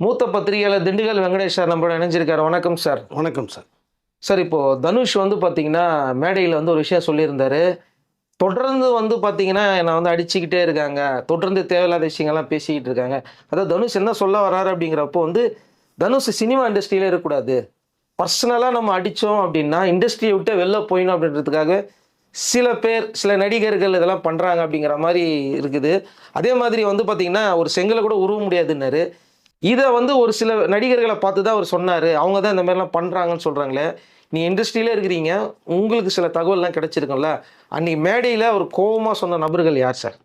மூத்த பத்திரிகையாளர் திண்டுக்கல் வெங்கடேஷ் சார் நம்மளோட இணைஞ்சிருக்காரு. வணக்கம் சார். வணக்கம் சார். சார் இப்போ தனுஷ் வந்து பார்த்தீங்கன்னா மேடையில் வந்து ஒரு விஷயம் சொல்லியிருந்தாரு. தொடர்ந்து வந்து பார்த்தீங்கன்னா என்னை வந்து அடிச்சுக்கிட்டே இருக்காங்க. தொடர்ந்து தேவையில்லாத விஷயங்கள்லாம் பேசிக்கிட்டு இருக்காங்க. அதாவது தனுஷ் என்ன சொல்ல வராரு அப்படிங்கிறப்போ வந்து தனுஷ் சினிமா இண்டஸ்ட்ரியில இருக்கக்கூடாது. பர்சனலாக நம்ம அடித்தோம் அப்படின்னா இண்டஸ்ட்ரியை விட்டு வெளில போயிடணும் அப்படின்றதுக்காக சில பேர் சில நடிகர்கள் இதெல்லாம் பண்ணுறாங்க அப்படிங்கிற மாதிரி இருக்குது. அதே மாதிரி வந்து பார்த்தீங்கன்னா ஒரு செங்கலை கூட உருவ முடியாதுன்னாரு. இதை வந்து ஒரு சில நடிகர்களை பார்த்து தான் அவர் சொன்னார். அவங்க தான் இந்த மாதிரிலாம் பண்ணுறாங்கன்னு சொல்கிறாங்களே நீ இண்டஸ்ட்ரியிலே இருக்கிறீங்க. உங்களுக்கு சில தகவல்லாம் கிடைச்சிருக்கும்ல. அன்னைக்கு மேடையில் அவர் கோபமாக சொன்ன நபர்கள் யார் சார்?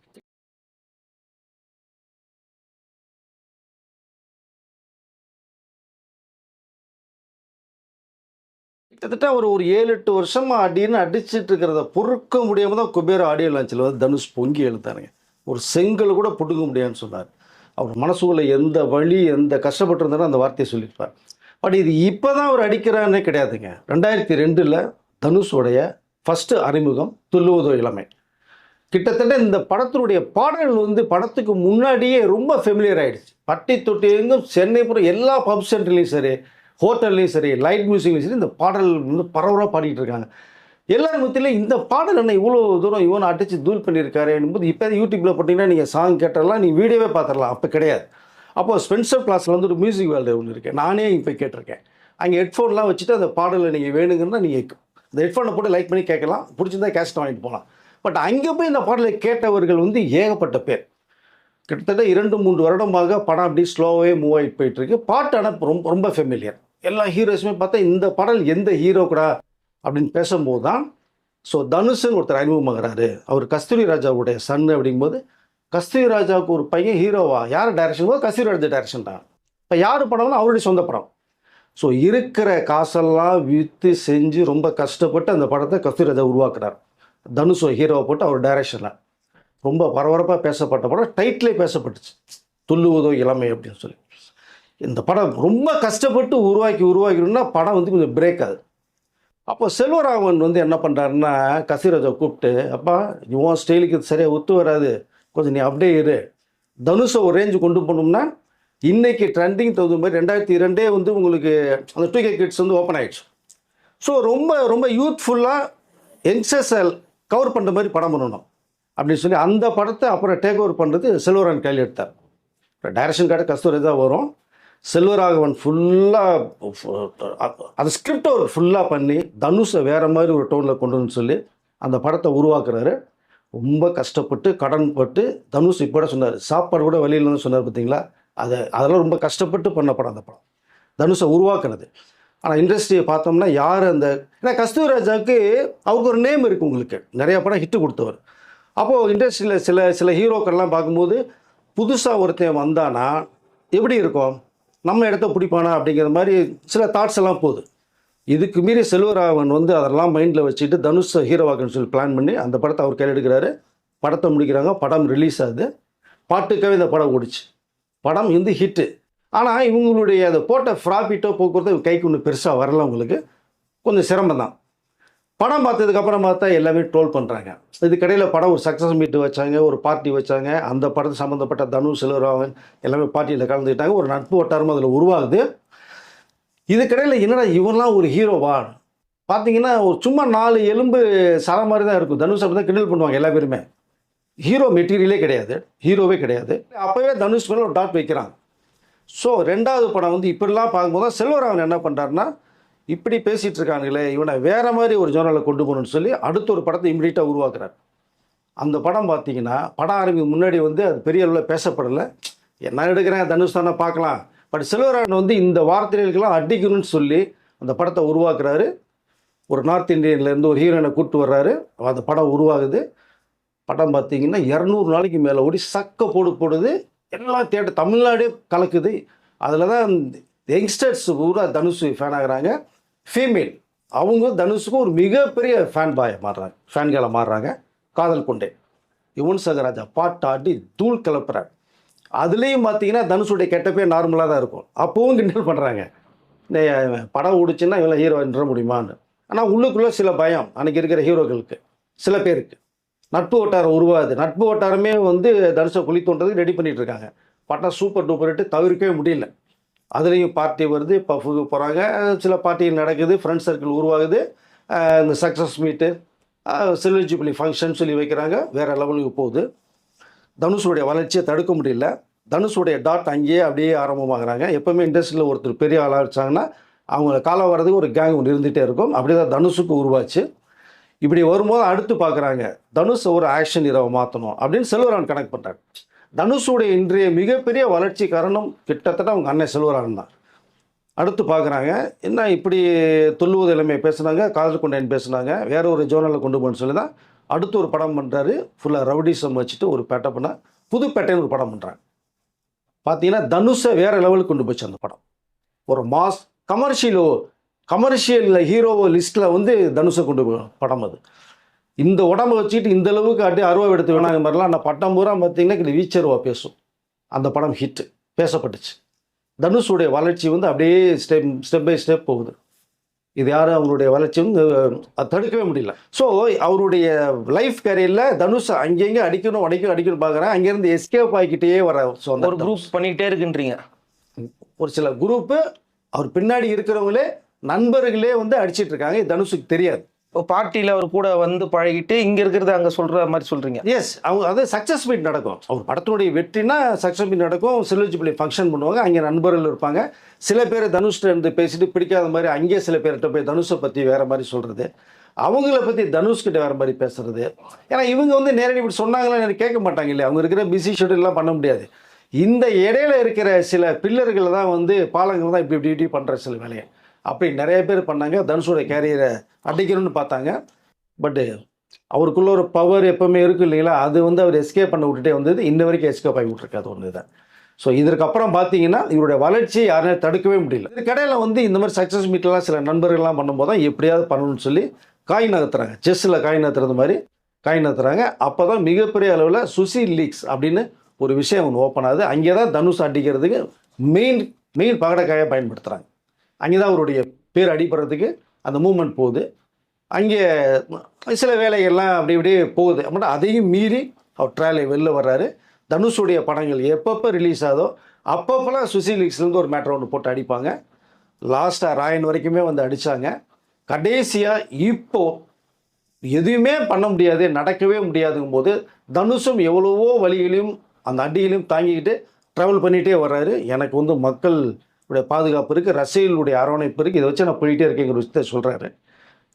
கிட்டத்தட்ட ஒரு ஒரு ஏழு எட்டு வருஷமாக அடின்னு அடிச்சுட்டு இருக்கிறத பொறுக்க முடியாமல் தான் குபேர ஆடியோ லான்ச்சில் வந்து தனுஷ் பொங்கி எழுத்தாருங்க. ஒரு செங்கல் கூட பிடுங்க முடியாதுன்னு சொன்னார். அவர் மனசுக்குள்ளே எந்த வழி எந்த கஷ்டப்பட்டிருந்தாலும் அந்த வார்த்தையை சொல்லியிருப்பார். பட் இது இப்போ தான் அவர் அடிக்கிறான்னே கிடையாதுங்க. ரெண்டாயிரத்தி ரெண்டில் தனுஷோடைய ஃபஸ்ட்டு அறிமுகம் துல்லுவதோ இளமை. கிட்டத்தட்ட இந்த படத்தினுடைய பாடல்கள் வந்து படத்துக்கு முன்னாடியே ரொம்ப ஃபெமிலியர் ஆகிடுச்சு பட்டி தொட்டி எங்கும் சென்னை பூரா எல்லா பப் சென்டர்லேயும் சரி ஹோட்டல்லையும் சரி லைட் மியூசிக்லையும் சரி இந்த பாடல் வந்து பரவலாக பாடிட்டு இருக்காங்க. எல்லார் மத்தியிலும் இந்த பாடல் என்ன இவ்வளோ தூரம் இவனை அடித்து தூள் பண்ணியிருக்காரு என்பது இப்போ யூடியூப்பில் போட்டிங்கன்னா நீங்கள் சாங் கேட்டாலாம் நீங்கள் வீடியோவே பார்த்துடலாம். அப்போ கிடையாது. அப்போது ஸ்பென்சர் கிளாஸில் வந்து ஒரு மியூசிக் வேல்டு ஒன்று இருக்குது நானே இப்போ கேட்டிருக்கேன். அங்கே ஹெட்ஃபோன்லாம் வச்சுட்டு அந்த பாடலை நீங்கள் வேணுங்கன்னா நீங்கள் அந்த ஹெட்ஃபோனை போட்டு லைக் பண்ணி கேட்கலாம். பிடிச்சிருந்தா கேஸ்ட் வாங்கிட்டு போகலாம். பட் அங்கே போய் இந்த பாடலை கேட்டவர்கள் வந்து ஏகப்பட்ட பேர். கிட்டத்தட்ட இரண்டு மூன்று வருடமாக படம் அப்படி ஸ்லோவே மூவ் ஆகிட்டு போயிட்டுருக்கு பாட்டு ஆனால் ரொம்ப ரொம்ப ஃபெமிலியர் எல்லா ஹீரோஸுமே பார்த்தா இந்த பாடல் எந்த ஹீரோ கூட அப்படின்னு பேசும்போது தான் ஸோ தனுஷுன்னு ஒருத்தர் அறிமுகமாகிறாரு. அவர் கஸ்தூரி ராஜாவுடைய சன் அப்படிங்கும்போது கஸ்தூரி ராஜாவுக்கு ஒரு பையன் ஹீரோவா யார் டைரக்ஷன் போது கஸ்தூரி ராஜா டைரக்ஷன் தான். இப்போ யார் படம்னா அவருடைய சொந்த படம். ஸோ இருக்கிற காசெல்லாம் விற்று செஞ்சு ரொம்ப கஷ்டப்பட்டு அந்த படத்தை கஸ்தூரி ராஜா உருவாக்குறார். தனுஷோ ஹீரோவை போட்டு அவர் டைரக்ஷனில் ரொம்ப பரபரப்பாக பேசப்பட்ட படம் டைட்டிலே பேசப்பட்டுச்சு. துள்ளுவதோ இளமை அப்படின்னு சொல்லி. இந்த படம் ரொம்ப கஷ்டப்பட்டு உருவாக்கி உருவாக்கணும்னா படம் வந்து கொஞ்சம் பிரேக் ஆகுது. அப்போ செல்வராமன் வந்து என்ன பண்ணுறாருன்னா கசிராஜை கூப்பிட்டு அப்பா இவன் ஸ்டைலுக்கு இது சரியாக ஒத்து வராது. கொஞ்சம் நீ அப்படியே இரு. தனுஷை ஒரு ரேஞ்சு கொண்டு போனோம்னா இன்றைக்கி ட்ரெண்டிங் தகுந்த மாதிரி ரெண்டாயிரத்தி இரண்டே வந்து உங்களுக்கு அந்த டூ கே கிட்ஸ் வந்து ஓப்பன் ஆகிடுச்சு ஸோ ரொம்ப ரொம்ப யூத்ஃபுல்லாக யங்ஸ்டர்ஸை கவர் பண்ணுற மாதிரி படம் பண்ணணும். அப்படின்னு சொல்லி அந்த படத்தை அப்புறம் டேக் ஓவர் பண்ணுறது செல்வரான் கையில் எடுத்தார். டைரக்ஷன் கார்டு கஸ்தூரி தான் வரும். செல்வராகவன் ஃபுல்லாக அந்த ஸ்கிரிப்டை ஒரு ஃபுல்லாக பண்ணி தனுஷை வேறு மாதிரி ஒரு டோனில் கொண்டு வந்து சொல்லி அந்த படத்தை உருவாக்குறாரு. ரொம்ப கஷ்டப்பட்டு கடன் பட்டு தனுஷ் இப்போ கூட சொன்னார் சாப்பாடு கூட வெளியில் இருந்து சொன்னார் பார்த்தீங்களா அதை அதெல்லாம் ரொம்ப கஷ்டப்பட்டு பண்ண படம் அந்த படம். தனுஷை உருவாக்குனது. ஆனால் இண்டஸ்ட்ரியை பார்த்தோம்னா யார் அந்த ஏன்னா கஸ்தூரி ராஜாவுக்கு அவருக்கு ஒரு நேம் இருக்குது உங்களுக்கு. நிறையா படம் ஹிட்டு கொடுத்தவர். அப்போது இண்டஸ்ட்ரியில் சில சில ஹீரோக்கள்லாம் பார்க்கும்போது புதுசாக ஒருத்தன் வந்தானா எப்படி இருக்கும்? நம்ம இடத்த பிடிப்பானா அப்படிங்கிற மாதிரி சில தாட்ஸ் எல்லாம் போகுது. இதுக்கு மீறி செல்வராகவன் வந்து அதெல்லாம் மைண்டில் வச்சுட்டு தனுஷ் ஹீரோவாக்குன்னு சொல்லி பிளான் பண்ணி அந்த படத்தை அவர் கையில் எடுக்கிறாரு படத்தை முடிக்கிறாங்க. படம் ரிலீஸ் ஆகுது. பாட்டுக்காகவே இந்த படம் ஓடிச்சு. படம் வந்து ஹிட்டு ஆனால் இவங்களுடைய அதை போட்ட ப்ராஃபிட்டோ போக்குவரத்து கைக்கு ஒன்று பெருசாக வரல உங்களுக்கு கொஞ்சம் சிரமம் தான் படம் பார்த்ததுக்கப்புறம் பார்த்தா எல்லாமே ட்ரோல் பண்ணுறாங்க இதுக்கடையில் படம் ஒரு சக்ஸஸ் மீட் வச்சாங்க ஒரு பார்ட்டி வச்சாங்க. அந்த படத்து சம்மந்தப்பட்ட தனுஷ் செல்வராகவன் எல்லாமே பார்ட்டியில் கலந்துக்கிட்டாங்க. ஒரு நட்பு வட்டாரமும் அதில் உருவாகுது. இதுக்கடையில் என்னடா இவன்லாம் ஒரு ஹீரோவா பார்த்தீங்கன்னா ஒரு சும்மா நாலு எலும்பு சர மாதிரி தான் இருக்கும். தனுஷ் அப்படி தான் கிண்டல் பண்ணுவாங்க எல்லா பேருமே. ஹீரோ மெட்டீரியலே கிடையாது. ஹீரோவே கிடையாது. அப்போவே தனுஷ் மேலே ஒரு டாட் வைக்கிறாங்க. ஸோ ரெண்டாவது படம் வந்து இப்படிலாம் பார்க்கும்போது தான் என்ன பண்ணுறாருன்னா இப்படி பேசிகிட்டு இருக்கானுங்களே இவனை வேறு மாதிரி ஒரு ஜோனலில் கொண்டு போகணும்னு சொல்லி அடுத்த ஒரு படத்தை இம்மிடியட்டாக உருவாக்குறார். அந்த படம் பார்த்தீங்கன்னா படம் ஆரம்பிக்கு முன்னாடி வந்து அது பெரிய அளவில் பேசப்படலை. என்ன எடுக்கிறேன் தனுஷ் தானே பார்க்கலாம். பட் செல்வராகவன் வந்து இந்த வார்த்தைகளுக்கெல்லாம் அடிக்கணும்னு சொல்லி அந்த படத்தை உருவாக்குறாரு. ஒரு நார்த் இந்தியன்லேருந்து ஒரு ஹீரோயினை கூப்பிட்டு வர்றாரு. அந்த படம் உருவாகுது. படம் பார்த்தீங்கன்னா இரநூறு நாளைக்கு மேலே ஓடி சக்க போடு போடுது. எல்லாம் தேட்டர் தமிழ்நாடே கலக்குது. அதில் தான் யங்ஸ்டர்ஸ் பூரா தனுஷ் ஃபேன் ஆகுறாங்க. ஃபீமேல் அவங்க தனுஷுக்கும் ஒரு மிகப்பெரிய ஃபேன் பாயை மாறுறாங்க. ஃபேன்களை மாறுறாங்க. காதல் கொண்டே. யுவன் சங்கராஜா பாட்டாட்டி தூள் கிளப்புறார் அதுலேயும் பார்த்தீங்கன்னா தனுஷுடைய கெட்டப்பே நார்மலாக தான் இருக்கும். அப்போவும் கிண்டல் பண்ணுறாங்க இந்த படம் ஓடிச்சுன்னா ஹீரோ ஹீரோன்ற முடியுமான்னு? ஆனால் உள்ளுக்குள்ளே சில பயம். அன்றைக்கி இருக்கிற ஹீரோக்களுக்கு சில பேருக்கு. நட்பு வட்டாரம் உருவாது நட்பு வட்டாரமே வந்து தனுஷை குழி தோன்றதுக்கு ரெடி பண்ணிகிட்டு இருக்காங்க. பட்டம் சூப்பர் டூப்பர் தவிர்க்கவே முடியல. அதுலேயும் பார்ட்டி வருது. பஃபுக்கு போகிறாங்க சில பார்ட்டிகள் நடக்குது. ஃப்ரெண்ட் சர்க்கிள் உருவாகுது. இந்த சக்ஸஸ் மீட்டு சில்வர் ஃபங்க்ஷன் சொல்லி வைக்கிறாங்க. வேறு லெவலுக்கு போகுது. தனுஷுடைய வளர்ச்சியை தடுக்க முடியல. தனுஷுடைய டாட் அங்கேயே அப்படியே ஆரம்பமாகறாங்க. எப்போவுமே இண்டஸ்ட்ரியில் ஒருத்தர் பெரிய ஆளாக வச்சாங்கன்னா அவங்க காலம் வர்றதுக்கு ஒரு கேங் ஒன்று இருந்துகிட்டே இருக்கும். அப்படி தான் தனுஷுக்கு உருவாச்சு. இப்படி வரும்போது அடுத்து பார்க்குறாங்க தனுஷ் ஒரு ஆக்ஷன் இரவை மாற்றணும் அப்படின்னு செல்வரான் கனெக்ட் பண்ணுறாங்க தனுஷுடைய இன்றைய மிகப்பெரிய வளர்ச்சி காரணம் கிட்டத்தட்ட அவங்க அண்ணன் செல்வரான் தான். அடுத்து பார்க்குறாங்க என்ன இப்படி தொல்லுவது இளமையை பேசுனாங்க காதல் கொண்டேன் பேசுனாங்க வேற ஒரு ஜோனலில் கொண்டு போகணும்னு சொல்லி தான் அடுத்து ஒரு படம் பண்ணுறாரு ஃபுல்லாக ரவுடிசம் வச்சுட்டு ஒரு பேட்டை பண்ண புதுப்பேட்டைன்னு ஒரு படம் பண்ணுறாங்க பார்த்தீங்கன்னா தனுஷை வேறு லெவலுக்கு கொண்டு போச்சு அந்த படம். ஒரு மாஸ் கமர்ஷியலோ கமர்ஷியல் ஹீரோவோ லிஸ்ட்டில் வந்து தனுஷை கொண்டு போய் படம் அது. இந்த உடம்ப வச்சுக்கிட்டு இந்த அளவுக்கு அப்படியே அருவா எடுத்து வேணாங்க மாதிரிலாம் அந்த பட்டம் பூரா பார்த்தீங்கன்னா இது வீச்சருவா பேசும். அந்த படம் ஹிட் பேசப்பட்டுச்சு. தனுஷுடைய வளர்ச்சி வந்து அப்படியே ஸ்டெப் ஸ்டெப் பை ஸ்டெப் போகுது. இது யாரும் அவங்களுடைய வளர்ச்சி வந்து தடுக்கவே முடியல. ஸோ அவருடைய லைஃப் கேரியரில் தனுஷ் அங்கங்கே அடிக்கணும் அடிக்கணும் அடிக்கணும் பார்க்குறேன். அங்கேருந்து எஸ்கேப் ஆகிக்கிட்டே வர ஸோ அந்த ஒரு குரூப் பண்ணிக்கிட்டே இருக்குன்றீங்க. ஒரு சில குரூப்பு அவர் பின்னாடி இருக்கிறவங்களே நண்பர்களே வந்து அடிச்சிட்டு இருக்காங்க. இது தனுஷுக்கு தெரியாது. பார்ட்டியில் அவர் கூட வந்து பழகிட்டு இங்கே இருக்கிறது அங்கே சொல்கிற மாதிரி சொல்கிறீங்க எஸ் அவங்க அது சக்ஸஸ் மீட் நடக்கும். அவர் படத்தினுடைய வெற்றினா சக்ஸஸ் மீட் நடக்கும். சில்வஜிபிளி ஃபங்க்ஷன் பண்ணுவாங்க. அங்கே நண்பர்கள் இருப்பாங்க. சில பேர் தனுஷ்ட இருந்து பேசிட்டு பிடிக்காத மாதிரி அங்கேயே சில பேர்கிட்ட போய் தனுஷை பற்றி வேறு மாதிரி சொல்கிறது அவங்கள பற்றி தனுஷ்கிட்ட வேறு மாதிரி பேசுறது. ஏன்னா இவங்க வந்து நேரடி இப்படி சொன்னாங்களா கேட்க மாட்டாங்க இல்லையா? அவங்க இருக்கிற பிஸி ஷெட்யூல்லாம் பண்ண முடியாது. இந்த இடையில இருக்கிற சில பில்லர்கள் தான் வந்து பாலங்கள் தான் இப்படி இப்படி இப்படி பண்ணுற சில வேலையை. அப்படி நிறைய பேர் பண்ணாங்க. தனுஷோட கேரியரை அடிக்கணும்னு பார்த்தாங்க. பட்டு அவருக்குள்ள ஒரு பவர் எப்பவுமே இருக்கு இல்லைங்களா? அது வந்து அவர் எஸ்கேப் பண்ண விட்டுட்டே வந்தது. இன்ன வரைக்கும் எஸ்கேப் ஆகி விட்டுருக்காது ஒன்று தான் ஸோ இதற்கப்புறம் பார்த்தீங்கன்னா இவருடைய வளர்ச்சியை யாரும் தடுக்கவே முடியல. இதுக்கடையில் வந்து இந்த மாதிரி சக்ஸஸ் மீட்லாம் சில நண்பர்கள்லாம் பண்ணும்போது தான் எப்படியாவது பண்ணணும்னு சொல்லி காய் நகர்த்துறாங்க. செஸ்ஸில் காய் நகர்த்துறது மாதிரி காய் நகர்த்துறாங்க. அப்போ தான் மிகப்பெரிய அளவில் சுசி லீக்ஸ் அப்படின்னு ஒரு விஷயம் ஒன்று ஓப்பன் ஆகுது. அங்கே தான் தனுஷ் அடிக்கிறதுக்கு மெயின் மெயின் பகடக்காயை பயன்படுத்துகிறாங்க அங்கே தான் அவருடைய பேர் அடிபடுறதுக்கு அந்த மூமெண்ட் போகுது. அங்கே சில வேலைகள்லாம் அப்படி இப்படியே போகுது. அப்படின்னா அதையும் மீறி அவர் ட்ரையலை வெளில வர்றாரு. தனுஷுடைய படங்கள் எப்பப்போ ரிலீஸ் ஆகுதோ அப்பப்போலாம் சுசிலிக்ஸ்லேருந்து ஒரு மேட்ரு ஒன்று போட்டு அடிப்பாங்க. லாஸ்ட்டாக ராயன் வரைக்குமே வந்து அடித்தாங்க கடைசியாக இப்போது எதுவுமே பண்ண முடியாது நடக்கவே முடியாதுங்கும் போது தனுஷும் எவ்வளவோ வழிகளையும் அந்த அடிகளையும் தாங்கிக்கிட்டு ட்ராவல் பண்ணிகிட்டே வர்றாரு. எனக்கு வந்து மக்கள் உடைய பாதுகாப்பு இருக்குது ரசிகர்களுடைய அரவணைப்பு இருக்குது இதை வச்சு நான் போயிட்டே இருக்கேங்கிற விஷயத்த சொல்கிறாரு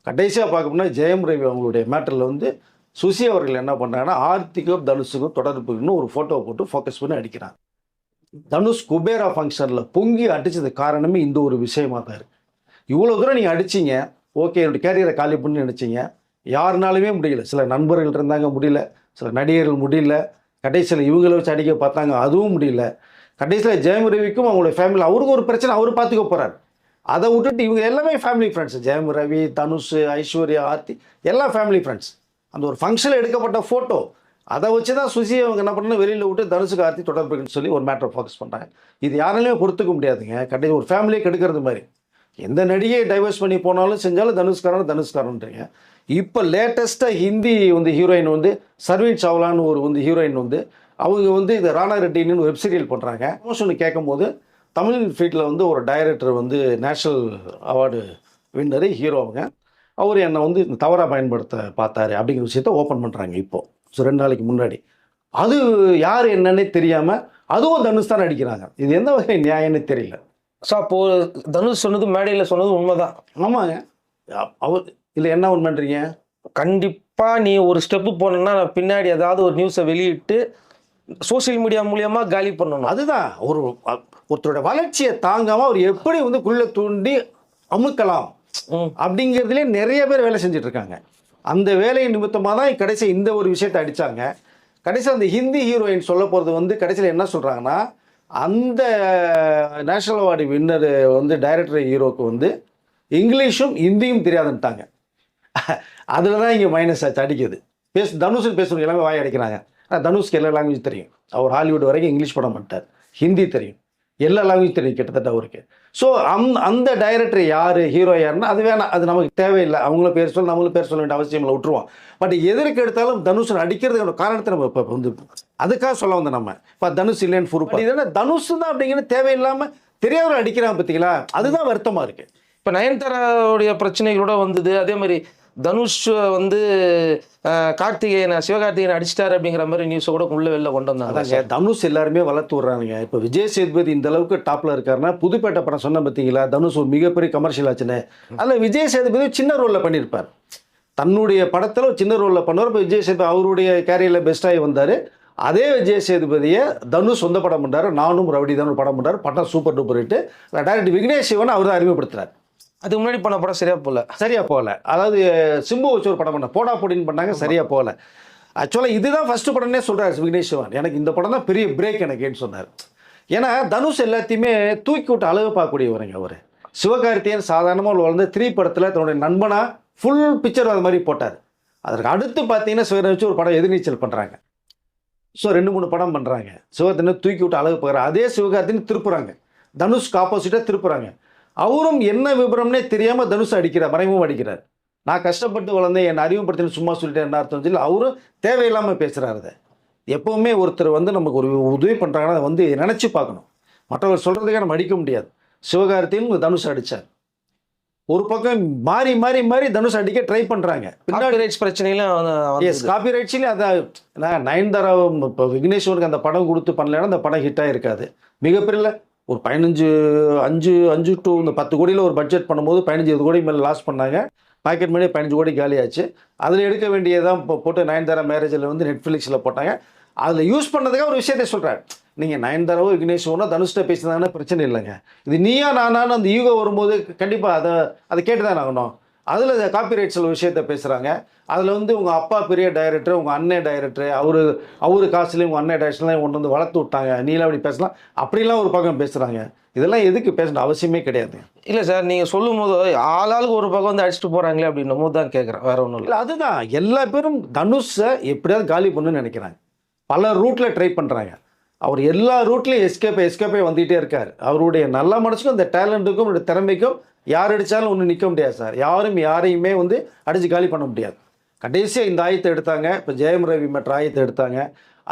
கடைசியாக பார்க்கணும்னா ஜெயம் ரவி அவங்களுடைய மேட்டரில் வந்து சுசி அவர்கள் என்ன பண்ணுறாங்கன்னா ஆர்த்திக்கும் தனுஷுக்கும் தொடர்புன்னு ஒரு ஃபோட்டோ போட்டு ஃபோக்கஸ் பண்ணி அடிக்கிறாங்க தனுஷ் குபேரா ஃபங்க்ஷனில் பொங்கி அடித்தது காரணமே இந்த ஒரு விஷயமாக தான் இருக்குது இவ்வளோ தூரம் நீங்கள் அடிச்சிங்க ஓகே என்னுடைய கேரியரை காலி பண்ணி நினச்சிங்க. யாருனாலுமே முடியல. சில நண்பர்கள் இருந்தாங்க முடியல. சில நடிகர்கள் முடியல. கடைசியில் இவங்களை வச்சு அடிக்க பார்த்தாங்க அதுவும் முடியல. கடைசியில் ஜெயம் ரவிக்கும் அவங்களுடைய ஃபேமிலி அவருக்கு ஒரு பிரச்சனை அவர் பார்த்துக்க போகிறார் அதை விட்டுட்டு இவங்க எல்லாமே ஃபேமிலி ஃப்ரெண்ட்ஸ் ஜெயம் ரவி தனுஷ் ஐஸ்வர்யா ஆர்த்தி எல்லாம் ஃபேமிலி ஃப்ரெண்ட்ஸ் அந்த ஒரு ஃபங்க்ஷனில் எடுக்கப்பட்ட ஃபோட்டோ அதை வச்சு தான் சுசி அவங்க என்ன பண்ணணும் வெளியில் விட்டு தனுஷுக்கு ஆர்த்தி தொடர்புக்குன்னு சொல்லி ஒரு மேட்டர் ஃபோக்கஸ் பண்ணுறாங்க இது யாராலையும் பொறுத்துக்க முடியாதுங்க. கடைசி ஒரு ஃபேமிலியை கெடுக்கிறது மாதிரி. எந்த நடிகையை டைவர்ஸ் பண்ணி போனாலும் செஞ்சாலும் தனுஷ்காரன் தனுஷ்காரன்றீங்க. இப்போ லேட்டஸ்ட்டாக ஹிந்தி வந்து ஹீரோயின் வந்து சர்வீன் சாவ்லான்னு ஒரு வந்து ஹீரோயின் வந்து அவங்க வந்து இந்த ராணா ரெட்டின்னு வெப் சீரியல் பண்ணுறாங்க ப்ரமோஷன் கேட்கும்போது தமிழ் ஃபீல்டில் வந்து ஒரு டைரக்டர் வந்து நேஷ்னல் அவார்டு வின்னரு ஹீரோ அவங்க. அவர் என்னை வந்து தவறாக பயன்படுத்த பார்த்தாரு அப்படிங்கிற விஷயத்த ஓப்பன் பண்ணுறாங்க இப்போது ஸோ ரெண்டு நாளைக்கு முன்னாடி. அது யார் என்னன்னே தெரியாமல் அதுவும் தனுஷ் தான் நடிக்கிறாங்க. இது எந்த வகை நியாயம்னு தெரியல. ஸோ அப்போ தனுஷ் சொன்னது மேடையில் சொன்னது உண்மைதான். ஆமாங்க. அவர் இல்லை என்ன ஒன்று பண்ணுறீங்க கண்டிப்பா நீ ஒரு ஸ்டெப்பு போனேன்னா பின்னாடி ஏதாவது ஒரு நியூஸை வெளியிட்டு சோஷியல் மீடியா மூலியமா காலி பண்ணணும். அதுதான். ஒரு ஒருத்தரோட வளர்ச்சியை தாங்காமல் அவர் எப்படி வந்து குள்ள தூண்டி அமுக்கலாம். அப்படிங்கிறதுலே நிறைய பேர் வேலை செஞ்சுட்டு இருக்காங்க. அந்த வேலை நிமித்தமாக தான் கடைசி இந்த ஒரு விஷயத்தை அடித்தாங்க கடைசி அந்த ஹிந்தி ஹீரோயின் சொல்ல போகிறது வந்து கடைசியில் என்ன சொல்கிறாங்கன்னா அந்த நேஷனல் அவார்டு வின்னர் வந்து டைரக்டர் ஹீரோக்கு வந்து இங்கிலீஷும் ஹிந்தியும் தெரியாதுன்ட்டாங்க அதில் தான் இங்கே மைனஸ் ஆச்சு அடிக்குது. பேச தனுஷன் பேசுகிறவங்க எல்லாமே வாய் அடிக்கிறாங்க ஆனால் தனுஷ்க்கு எல்லா லாங்குவேஜ் தெரியும். அவர் ஹாலிவுட் வரைக்கும் இங்கிலீஷ் படம் மாட்டார் ஹிந்தி தெரியும். எல்லா லாங்குவேஜ் தெரியும் கிட்டத்தட்ட அவருக்கு. ஸோ அந் அந்த டைரக்டர் யார் ஹீரோ யாருன்னா அது வேணாம். அது நமக்கு தேவையில்லை. அவங்கள பேர் சொல்ல நம்மளும் பேர் சொல்ல வேண்டிய அவசியம் இல்லை விட்டுருவோம். பட் எதற்கு எடுத்தாலும் தனுஷன் அடிக்கிறதுக்கான காரணத்தை நம்ம இப்போ வந்து அதுக்காக சொல்ல வந்தோம் நம்ம. இப்போ தனுஷ் இல்லைன்னு ஃபுரு இதெல்லாம் தனுஷ் தான் அப்படிங்கிறது தேவையில்லாமல் தெரியாதவரை அடிக்கிறான் பார்த்தீங்களா அதுதான் வருத்தமாக இருக்கு. இப்போ நயன்தாராவுடைய பிரச்சனைகளோட வந்தது அதே மாதிரி தனுஷ் வந்து கார்த்திகேயனை சிவகார்த்திகேயனை அடிச்சிட்டார் அப்படிங்கிற மாதிரி நியூஸை கூட உள்ள வெளில கொண்டு வந்தாங்க. தனுஷ் எல்லாருமே வளர்த்து விட்றானுங்க. இப்போ விஜய் சேதுபதி இந்த அளவுக்கு டாப்பில் இருக்காருன்னா புதுப்பேட்டை படம் சொன்ன பார்த்தீங்களா தனுஷ் ஒரு மிகப்பெரிய கமர்ஷியல் ஆச்சுன்னு. அதில் விஜய் சேதுபதி சின்ன ரோலில் பண்ணியிருப்பார். தன்னுடைய படத்தில் ஒரு சின்ன ரோலில் பண்ணுவார். இப்போ விஜய் சேதுபதி அவருடைய கேரியரில் பெஸ்ட்டாகி வந்தார். அதே விஜய் சேதுபதியை தனுஷ் சொந்த படம் பண்ணுறாரு நானும் ரவுடி தான் ஒரு படம் பண்ணார் படம் super duper hit director Vignesh Shivan அவர் தான் அறிமுகப்படுத்துறாரு. அதுக்கு முன்னாடி பண்ண படம் சரியா போல. சரியா போகல. அதாவது சிம்பு வச்சு ஒரு படம் பண்ண போடா போடின்னு பண்ணாங்க சரியா போகல. ஆக்சுவலாக இதுதான் ஃபர்ஸ்ட் படம்னே சொல்றாரு விக்னேஷ் சிவன். எனக்கு இந்த படம் தான் பெரிய பிரேக் எனக்குன்னு சொன்னார். ஏன்னா தனுஷ் எல்லாத்தையுமே தூக்கி விட்டு அழகு பார்க்கக்கூடியவருங்க அவர். சிவகார்த்தியன் சாதாரணமாக வளர்ந்து த்ரீ படத்தில் தன்னுடைய நண்பனா ஃபுல் பிக்சர் அது மாதிரி போட்டார். அதற்கு அடுத்து பார்த்தீங்கன்னா சிவனை வச்சு ஒரு படம் எதிர்நீச்சல் பண்ணுறாங்க ஸோ ரெண்டு மூணு படம் பண்ணுறாங்க சிவத்தினை தூக்கி விட்டு அழகு பார்க்குறாரு அதே சிவகார்த்தின்னு திருப்புறாங்க. தனுஷ்க்கு ஆப்போசிட்டாக திருப்புறாங்க. அவரும் என்ன விவரம்னே தெரியாமல் தனுஷ் அடிக்கிறார் மறைமுகம் அடிக்கிறார். நான் கஷ்டப்பட்டு வளர்ந்தேன் என்னை அறிமுகப்படுத்தின்னு சும்மா சொல்லிட்டேன் என்ன அர்த்தம் சொல்லி அவரும் தேவையில்லாமல் பேசுகிறாரு அதை. எப்போவுமே ஒருத்தர் வந்து நமக்கு ஒரு உதவி பண்ணுறாங்கன்னா அதை வந்து நினச்சி பார்க்கணும். மற்றவர் சொல்கிறதுக்காக நம்ம அடிக்க முடியாது. சிவகார்த்தியும் தனுஷ் அடித்தார் ஒரு பக்கம் மாறி மாறி மாறி தனுஷ் அடிக்க ட்ரை பண்ணுறாங்க பின்னாடி காப்பிரைட்ஸ் பிரச்சனையிலும் எஸ் காப்பி ரைட்ஸ்லேயும் அதான் நான் நயன்தாரா இப்போ விக்னேஸ்வருக்கு அந்த படம் கொடுத்து பண்ணலைன்னா அந்த படம் ஹிட் ஆகிருக்காது மிகப்பெரிய ஒரு பதினஞ்சு அஞ்சு அஞ்சு டு இந்த பத்து கோடியில் ஒரு பட்ஜெட் பண்ணும்போது பதினஞ்சு இருபது கோடி மேலே லாஸ் பண்ணாங்க. பாக்கெட் மணி பதினஞ்சு கோடி காலியாச்சு. அதில் எடுக்க வேண்டியதான் இப்போ போட்டு நயன்தாரா மேரேஜில் வந்து நெட்ஃப்ளிக்ஸில் போட்டாங்க. அதில் யூஸ் பண்ணதுக்காக ஒரு விஷயத்தை சொல்கிறேன் நீங்கள் நயன்தாராவோ விக்னேஷ்வனோ தனுஷ்ட பேசினாங்கன்னா பிரச்சனை இல்லைங்க. இது நீயா நானான்னு அந்த ஈகோ வரும்போது கண்டிப்பாக அதை அதை கேட்டு தான் ஆகணும். அதில் காப்பி ரைட்ஸில் விஷயத்த பேசுகிறாங்க அதில் வந்து உங்கள் அப்பா பெரிய டைரக்டர் உங்கள் அண்ணன் டைரக்டர் அவரு அவரு காசுலேயும் உங்கள் அண்ணன் டைரக்ஷன்லாம் கொண்டு வந்து வளர்த்து விட்டாங்க. நீலாம் அப்படி பேசலாம். அப்படிலாம் ஒரு பக்கம் பேசுகிறாங்க இதெல்லாம் எதுக்கு பேசணும்? அவசியமே கிடையாது. இல்ல சார் நீங்க சொல்லும் போது ஆளாளுக்கு ஒரு பக்கம் வந்து அடிச்சுட்டு போறாங்களே அப்படின்னும் போது தான் கேட்குறேன் வேற ஒன்றும் இல்லை. அதுதான். எல்லா பேரும் தனுஷை எப்படியாவது காலி பண்ணணும்னு நினைக்கிறாங்க. பல ரூட்டில் ட்ரை பண்ணுறாங்க அவர் எல்லா ரூட்லையும் எஸ்கேப் எஸ்கேப்பே வந்துகிட்டே இருக்கார். அவருடைய நல்ல மனசுக்கும் இந்த டேலண்ட்டுக்கும் அவருடைய திறமைக்கும் யார் அடித்தாலும் ஒன்றும் நிற்க முடியாது சார். யாரும் யாரையுமே வந்து அடித்து காலி பண்ண முடியாது. கடைசியாக இந்த ஆயத்தை எடுத்தாங்க. இப்போ ஜெயம் ரவி மற்ற ஆயத்தை எடுத்தாங்க.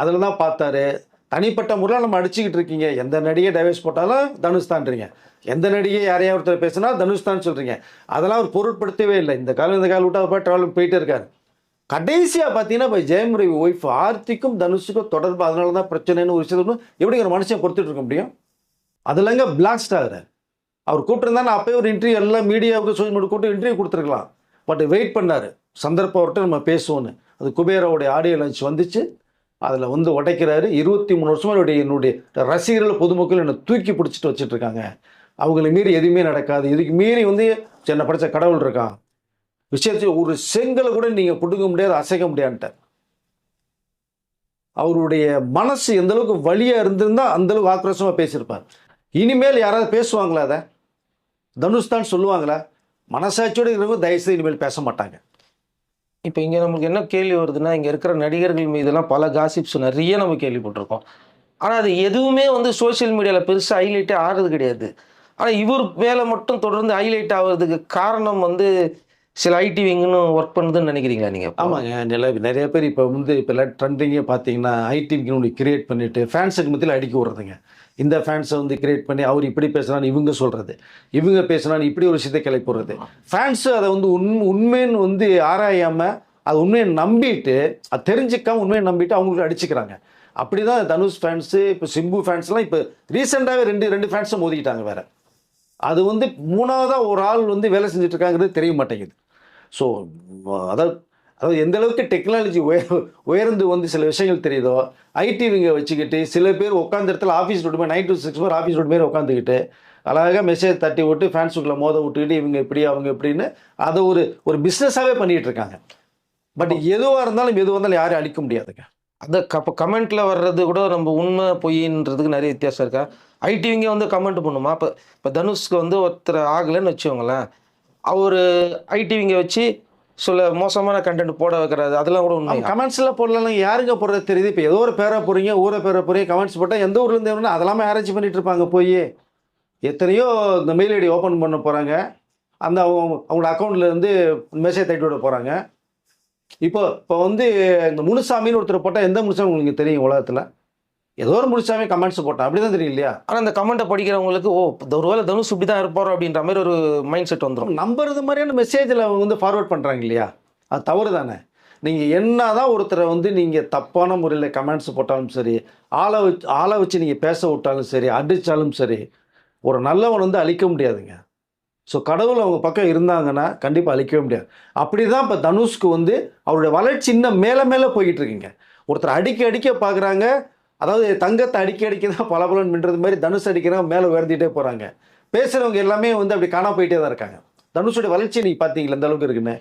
அதில் தான் பார்த்தாரு. தனிப்பட்ட முறையில் நம்ம அடிச்சுக்கிட்டு இருக்கீங்க. எந்த நடிகை டைவர்ஸ் போட்டாலும் தனுஷ் தான்றீங்க. எந்த நடிகை யாரையா ஒருத்தர் பேசுனா தனுஷ் தான் சொல்கிறீங்க அதெல்லாம் அவர் பொருட்படுத்தவே இல்லை. இந்த காலம் இந்த காலம் விட்டால் போய் ட்ராவல் போயிட்டு இருக்காரு. கடைசியாக பார்த்தீங்கன்னா இப்போ ஜெயம் ரவி ஒய்ஃப் ஆர்த்திக்கும் தனுஷுக்கும் தொடர்பு அதனால தான் பிரச்சனைன்னு ஒரு விஷயத்தை எப்படி ஒரு மனுஷன் கொடுத்துட்டு இருக்க முடியும்? அதெல்லாங்க பிளாஸ்ட் ஆகுறாரு. அவர் கூப்பிட்டுருந்தா நான் அப்பயே ஒரு இன்டர்வியூ எல்லாம் மீடியாவுக்கு சோஷியல் மீடியா கூப்பிட்டு இன்டர்வியூ கொடுத்துருக்கலாம். பட் வெயிட் பண்ணார். சந்தர்ப்பம் அவர்கிட்ட நம்ம பேசுவோன்னு அது குபேராவுடைய ஆடியோ லஞ்ச் வந்துச்சு. அதில் வந்து உடைக்கிறாரு. இருபத்தி மூணு வருஷமா என்னுடைய என்னுடைய ரசிகர்கள் பொதுமக்கள் என்னை தூக்கி பிடிச்சிட்டு வச்சுட்டு இருக்காங்க. அவங்களை மீறி எதுவுமே நடக்காது. இதுக்கு மீறி வந்து என்னை படித்த கடவுள் இருக்கான். விஷயத்தை ஒரு செங்கலை கூட நீங்கள் பிடுங்க முடியாது அசைக்க முடியான்ட்டார் அவருடைய மனசு எந்த அளவுக்கு வழியாக இருந்திருந்தா அந்த அளவுக்கு பேசியிருப்பார். இனிமேல் யாராவது பேசுவாங்களா அதை? தனுஷ் தான் சொல்லுவாங்களா? மனசாட்சியோடு இருக்கிறவங்க தயவுசெய்து இனிமேல் பேச மாட்டாங்க. இப்போ இங்கே நம்மளுக்கு என்ன கேள்வி வருதுன்னா இங்கே இருக்கிற நடிகர்கள் மீதெல்லாம் பல காசிப்ஸ் நிறைய நம்ம கேள்விப்பட்டிருக்கோம். ஆனால் அது எதுவுமே வந்து சோஷியல் மீடியாவில் பெருசாக ஹைலைட்டே ஆகிறது கிடையாது. ஆனால் இவர் மேலே மட்டும் தொடர்ந்து ஹைலைட் ஆகிறதுக்கு காரணம் வந்து சில ஐடி விங்னு ஒர்க் பண்ணுதுன்னு நினைக்கிறீங்களா நீங்கள் ஆமாங்க நில நிறைய பேர் இப்போ வந்து இப்போ ட்ரெண்டிங்கே பார்த்தீங்கன்னா ஐடிவிக்கு ஒன்று கிரியேட் பண்ணிட்டு ஃபேன்ஸுக்கு மத்தியில் அடிக்க விடுறதுங்க. இந்த ஃபேன்ஸை வந்து கிரியேட் பண்ணி அவர் இப்படி பேசுனான்னு இவங்க சொல்கிறது இவங்க பேசுனான்னு இப்படி ஒரு விஷயத்தை கிளப்பி விடுறது. ஃபேன்ஸு அதை வந்து உண் உண்மைன்னு வந்து ஆராயாமல் அது உண்மையை நம்பிட்டு அது தெரிஞ்சுக்காம உண்மையை நம்பிட்டு அவங்களுக்கு அடிச்சுக்கிறாங்க. அப்படி தான் தனுஷ் ஃபேன்ஸு இப்போ சிம்பு ஃபேன்ஸ்லாம் இப்போ ரீசெண்டாகவே ரெண்டு ரெண்டு ஃபேன்ஸும் மோதிக்கிட்டாங்க வேறு. அது வந்து மூணாவதாக ஒரு ஆள் வந்து வேலை செஞ்சுட்டு இருக்காங்கிறது தெரிய மாட்டேங்குது. ஸோ அதாவது அதாவது எந்த அளவுக்கு டெக்னாலஜி உயர் உயர்ந்து வந்து சில விஷயங்கள் தெரியுதோ ஐடிவிங்க வச்சுக்கிட்டு சில பேர் உட்காந்த இடத்துல ஆஃபீஸ் ரோட்டு மாதிரி nine to six four office road மாதிரி உட்காந்துக்கிட்டு அழகாக மெசேஜ் தட்டி விட்டு ஃபேன்ஸுக்குள்ளே மோத விட்டுக்கிட்டு இவங்க இப்படி அவங்க எப்படின்னு அதை ஒரு ஒரு பிஸ்னஸாகவே பண்ணிகிட்டு இருக்காங்க. பட் எதுவாக இருந்தாலும் எதுவாக இருந்தாலும் யாரும் அழிக்க முடியாதுங்க. அந்த கப்ப கமெண்ட்டில் வர்றது கூட நம்ம உண்மை பொய்ன்றதுக்கு நிறைய வித்தியாசம் இருக்கா? ஐடிவிங்க வந்து கமெண்ட் பண்ணுமா? இப்போ இப்போ தனுஷ்க்கு வந்து ஒருத்தர் ஆகலைன்னு வச்சுக்கோங்களேன். அவர் ஐடிவிங்க வச்சு சில மோசமான கண்டென்ட் போட வைக்கிறாரு. அதெல்லாம் கூட உண்மை கமெண்ட்ஸில் போடலாம் யாருங்க போடுறது தெரியுது? இப்போ ஏதோ ஒரு பேரை போகிறீங்க ஊரை பேரை போகிறீங்க கமெண்ட்ஸ் போட்டால் எந்த ஊர்லேருந்து வேணும் அதெல்லாமே ஆராய்ச்சி பண்ணிட்டு இருப்பாங்க போய். எத்தனையோ இந்த மெயில் ஐடி ஓப்பன் பண்ண போகிறாங்க அந்த அவங்க அவங்களோட அக்கௌண்ட்ல இருந்து மெசேஜ் தட்டி விட போகிறாங்க இப்போ இப்போ வந்து இந்த முனுசாமின்னு ஒருத்தர் போட்டால் எந்த முனுசாமி உங்களுக்கு தெரியும் உலகத்தில்? ஏதோ ஒரு முடிச்சாவே கமெண்ட்ஸ் போட்டான். அப்படிதான் தெரியும் இல்லையா? ஆனால் இந்த கமெண்ட்டை படிக்கிறவங்களுக்கு ஓ ஒருவேளை தனுஷ் இப்படி தான் இருப்பாரோ? அப்படின்ற மாதிரி ஒரு மைண்ட் செட் வந்துடும் நம்புறது மாதிரியான மெசேஜில் அவங்க வந்து ஃபார்வர்ட் பண்ணுறாங்க இல்லையா? அது தவறு தானே நீங்கள் என்னதான் ஒருத்தரை வந்து நீங்கள் தப்பான முறையில் கமெண்ட்ஸ் போட்டாலும் சரி ஆளை வச்சு ஆளை வச்சு நீங்கள் பேச விட்டாலும் சரி அடித்தாலும் சரி ஒரு நல்லவன் வந்து அழிக்க முடியாதுங்க. ஸோ கடவுள் அவங்க பக்கம் இருந்தாங்கன்னா கண்டிப்பாக அழிக்கவே முடியாது. அப்படி தான் இப்போ தனுஷ்க்கு வந்து அவருடைய வளர்ச்சி இன்னும் மேலே மேலே போய்கிட்டு இருக்குங்க. ஒருத்தர் அடிக்க அடிக்க பார்க்குறாங்க அதாவது தங்கத்தை அடிக்க அடிக்க தான் பலபலன் மின்றது மாதிரி தனுஷ் அடிக்கிறவங்க மேலே உயர்ந்திட்டே போகிறாங்க பேசுகிறவங்க எல்லாமே வந்து அப்படி காணா போயிட்டே தான் இருக்காங்க. தனுஷுடைய வளர்ச்சி நீங்கள் பார்த்தீங்களா? இந்த அளவுக்கு இருக்குன்னு.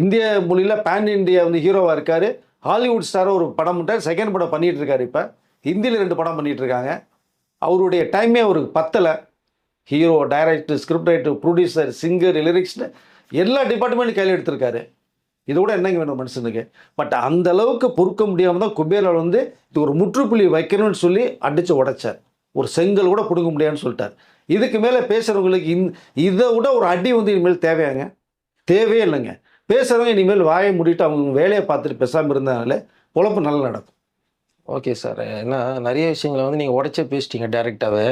இந்திய மொழியில் பேன் இந்தியா வந்து ஹீரோவாக இருக்கார். ஹாலிவுட் ஸ்டாராக ஒரு படம் விட்டார் செகண்ட் படம் பண்ணிகிட்டு இருக்காரு இப்போ. ஹிந்தியில் ரெண்டு படம் பண்ணிகிட்டு இருக்காங்க. அவருடைய டைமே அவருக்கு பத்தலை. Hero director script writer producer singer லிரிக்ஸ்னு எல்லா டிபார்ட்மெண்ட்டும் கையில் எடுத்திருக்காரு. இதோட என்னங்க வேணும் மனுஷனுக்கு? பட் அந்த அளவுக்கு பொறுக்க முடியாமல் தான் குபேரர் வந்து இது ஒரு முற்றுப்புள்ளி வைக்கணும்னு சொல்லி அடித்து உடைச்சார். ஒரு செங்கல் கூட கொடுக்க முடியாதுன்னு சொல்லிட்டார். இதுக்கு மேலே பேசுகிறவங்களுக்கு இந் இதை விட ஒரு அடி வந்து இனிமேல் தேவையாங்க? தேவையே இல்லைங்க. பேசுகிறவங்க இனிமேல் வாயை மூடிட்டு அவங்க வேலையை பார்த்துட்டு பேசாமல் இருந்தனால பொழப்பு நல்லா நடக்கும். Okay sir. ஏன்னா நிறைய விஷயங்களை வந்து நீங்கள் உடச்சே பேசிட்டீங்க டேரெக்டாகவே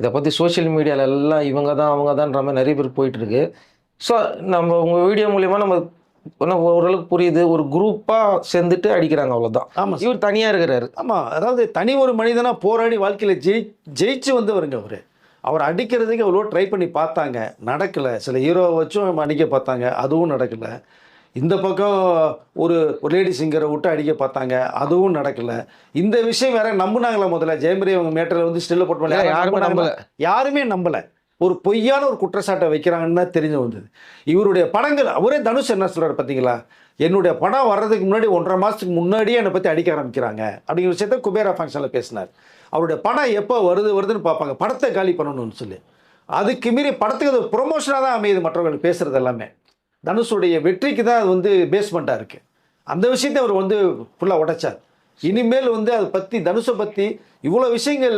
இதை பற்றி சோஷியல் மீடியாவில் எல்லாம் இவங்க தான் அவங்க தான்ற மாதிரி நிறைய பேர் போயிட்டுருக்கு ஸோ நம்ம உங்கள் வீடியோ மூலயமா நம்ம ஓரளவுக்கு புரியுது. ஒரு குரூப்பாக சேர்ந்துட்டு அடிக்கிறாங்க அவ்வளோதான் ஆமாம் இவர் தனியாக இருக்கிறாரு. ஆமாம் அதாவது தனி ஒரு மனிதனாக போராடி வாழ்க்கையில் ஜெயி ஜெயிச்சு வந்தவருங்க அவர். அவர் அடிக்கிறதுக்கு அவ்வளோ ட்ரை பண்ணி பார்த்தாங்க. நடக்கலை. சில ஹீரோவை வச்சும் அடிக்க பார்த்தாங்க. அதுவும் நடக்கலை. இந்த பக்கம் ஒரு ஒரு லேடி சிங்கரை விட்டு அடிக்க பார்த்தாங்க. அதுவும் நடக்கலை. இந்த விஷயம் வேற நம்புனாங்களா முதல்ல? ஜெயமரி அவங்க மேட்டரில் வந்து ஸ்டில்ல போட்டு யாருமே நம்பல. யாருமே நம்பலை. ஒரு பொய்யான ஒரு குற்றச்சாட்டை வைக்கிறாங்கன்னு தான் தெரிஞ்சு வந்தது. இவருடைய படங்கள் அவரே தனுஷ் என்ன சொல்கிறார் பார்த்தீங்களா? என்னுடைய படம் வர்றதுக்கு முன்னாடி ஒன்றரை மாதத்துக்கு முன்னாடியே என்னை பற்றி அடிக்க ஆரம்பிக்கிறாங்க அப்படிங்கிற விஷயத்த குபேரா ஃபங்க்ஷனில் பேசினார். அவருடைய படம் எப்போ வருது வருதுன்னு பார்ப்பாங்க. படத்தை காலி பண்ணணும்னு சொல்லி. அதுக்கு மீறி படத்துக்கு அது ப்ரொமோஷனாக தான் அமையுது மற்றவர்கள் பேசுகிறது எல்லாமே. தனுஷுடைய வெற்றிக்கு தான் அது வந்து பேஸ்மெண்ட்டாக இருக்குது அந்த விஷயத்தை அவர் வந்து ஃபுல்லாக உடைச்சார். இனிமேல் வந்து அதை பற்றி தனுஷை பற்றி இவ்வளோ விஷயங்கள்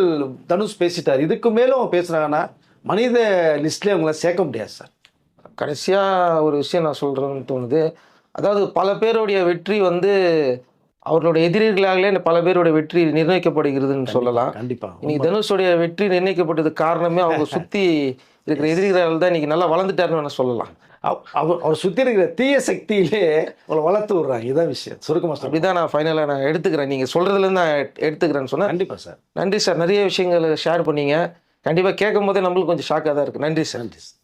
தனுஷ் பேசிட்டார். இதுக்கு மேலும் பேசுனாங்கன்னா மனித லிஸ்ட்லேயே அவங்கள சேர்க்க முடியாது சார். கடைசியாக ஒரு விஷயம் நான் சொல்கிறேன்னு தோணுது. அதாவது பல பேருடைய வெற்றி வந்து அவர்களுடைய எதிரிகளாகலே பல பேருடைய வெற்றி நிர்ணயிக்கப்படுகிறதுன்னு சொல்லலாம். கண்டிப்பாக இன்னைக்கு தனுஷுடைய வெற்றி நிர்ணயிக்கப்பட்டது காரணமே அவங்க சுற்றி இருக்கிற எதிரிகளால் தான் இன்னைக்கு நல்லா வளர்ந்துட்டாருன்னு வேணா சொல்லலாம். அவர் அவர் சுற்றி இருக்கிற தீய சக்தியிலே அவளை வளர்த்து விடுறாங்க. இதான் விஷயம். சுருக்கமாக சொல்றேன். அப்படிதான் நான் ஃபைனலாக நான் எடுத்துக்கிறேன். நீங்கள் சொல்கிறதுலேருந்து நான் எடுத்துக்கிறேன்னு சொன்னேன். கண்டிப்பாக சார். நன்றி சார். நிறைய விஷயங்களை ஷேர் பண்ணீங்க. கண்டிப்பாக கேட்கும் போதே நம்மளுக்கு கொஞ்சம் ஷாக்காக தான் இருக்குது நன்றி சார் நன்றி சார்